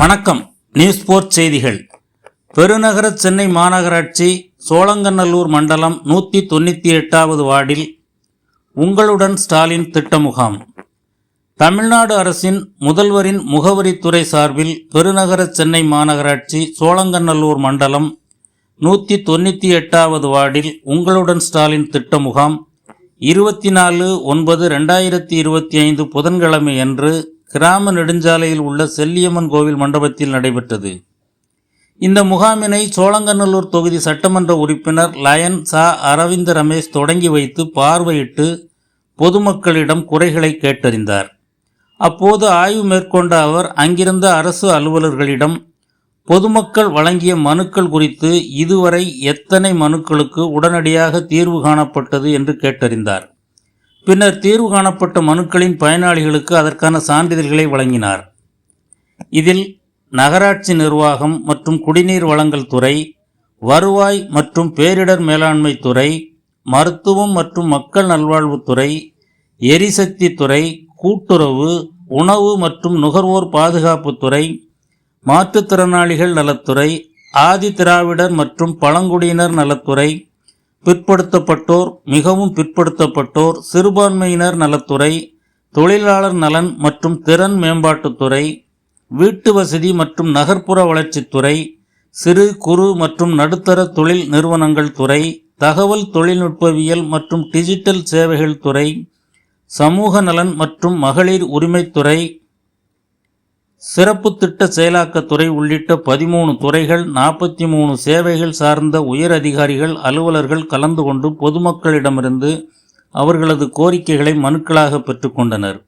வணக்கம். News board செய்திகள். பெருநகர சென்னை மாநகராட்சி சோழங்கநல்லூர் மண்டலம் நூற்றி தொண்ணூற்றி எட்டாவது வார்டில் உங்களுடன் ஸ்டாலின் திட்ட முகாம் தமிழ்நாடு அரசின் முதல்வரின் முகவரித்துறை சார்பில் பெருநகர சென்னை மாநகராட்சி சோழங்கநல்லூர் மண்டலம் நூற்றி தொண்ணூற்றி எட்டாவது வார்டில் உங்களுடன் ஸ்டாலின் திட்ட முகாம் இருபத்தி நாலு ஒன்பது ரெண்டாயிரத்தி இருபத்தி ஐந்து புதன்கிழமை அன்று கிராம நெடுஞ்சாலையில் உள்ள செல்லியம்மன் கோவில் மண்டபத்தில் நடைபெற்றது. இந்த முகாமினை சோழங்கநல்லூர் தொகுதி சட்டமன்ற உறுப்பினர் லயன் சா. அரவிந்த் ரமேஷ் தொடங்கி வைத்து பார்வையிட்டு பொதுமக்களிடம் குறைகளை கேட்டறிந்தார். அப்போது ஆய்வு மேற்கொண்ட அவர் அங்கிருந்த அரசு அலுவலர்களிடம் பொதுமக்கள் வழங்கிய மனுக்கள் குறித்து இதுவரை எத்தனை மனுக்களுக்கு உடனடியாக தீர்வு காணப்பட்டது? என்று கேட்டறிந்தார். பின்னர் தீர்வு காணப்பட்ட மனுக்களின் பயனாளிகளுக்கு அதற்கான சான்றிதழ்களை வழங்கினார். இதில் நகராட்சி நிர்வாகம் மற்றும் குடிநீர் வழங்கல் துறை வருவாய் மற்றும் பேரிடர் மேலாண்மை துறை மருத்துவம் மற்றும் மக்கள் நல்வாழ்வுத்துறை எரிசக்தி துறை கூட்டுறவு உணவு மற்றும் நுகர்வோர் பாதுகாப்புத்துறை மாற்றுத்திறனாளிகள் நலத்துறை ஆதி திராவிடர் மற்றும் பழங்குடியினர் நலத்துறை பிற்படுத்தப்பட்டோர் மிகவும் பிற்படுத்தப்பட்டோர் சிறுபான்மையினர் நலத்துறை தொழிலாளர் நலன் மற்றும் திறன் மேம்பாட்டுத்துறை வீட்டு வசதி மற்றும் நகர்ப்புற வளர்ச்சித்துறை சிறு குறு மற்றும் நடுத்தர தொழில் நிறுவனங்கள் துறை தகவல் தொழில்நுட்பவியல் மற்றும் டிஜிட்டல் சேவைகள் துறை சமூக நலன் மற்றும் மகளிர் உரிமைத்துறை சிறப்பு திட்ட செயலாக்கத்துறை உள்ளிட்ட பதிமூணு துறைகள் நாற்பத்தி மூணு சேவைகள் சார்ந்த உயர் அதிகாரிகள் அலுவலர்கள் கலந்து கொண்டு பொதுமக்களிடமிருந்து அவர்களது கோரிக்கைகளை மனுக்களாக பெற்றுக்கொண்டனர்.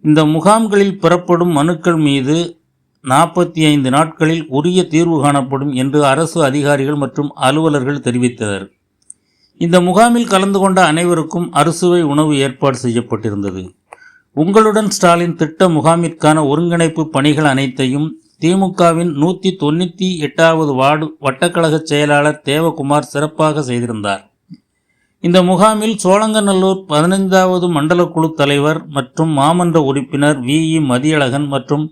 இந்த முகாம்களில் பெறப்படும் மனுக்கள் மீது நாற்பத்தி ஐந்து நாட்களில் உரிய தீர்வு காணப்படும் என்று அரசு அதிகாரிகள் மற்றும் அலுவலர்கள் தெரிவித்தனர். இந்த முகாமில் கலந்து கொண்ட அனைவருக்கும் அறுசுவை உணவு ஏற்பாடு செய்யப்பட்டிருந்தது. உங்களுடன் ஸ்டாலின் திட்ட முகாமிற்கான ஒருங்கிணைப்பு பணிகள் அனைத்தையும் திமுகவின் நூற்றி தொண்ணூற்றி எட்டாவது வார்டு வட்டக்கழக செயலாளர் தேவகுமார் சிறப்பாக செய்திருந்தார். இந்த முகாமில் சோழங்கநல்லூர் பதினைந்தாவது மண்டல குழு தலைவர் மற்றும் மாமன்ற உறுப்பினர் வி. இ. மதியழகன் மற்றும்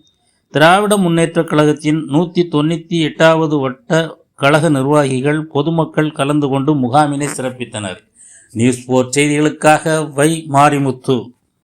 திராவிட முன்னேற்றக் கழகத்தின் நூற்றி தொண்ணூற்றி எட்டாவது வட்ட கழக நிர்வாகிகள் பொதுமக்கள் கலந்து கொண்டு முகாமினை சிறப்பித்தனர். நியூஸ் போர் செய்திகளுக்காக வை. மாரிமுத்து.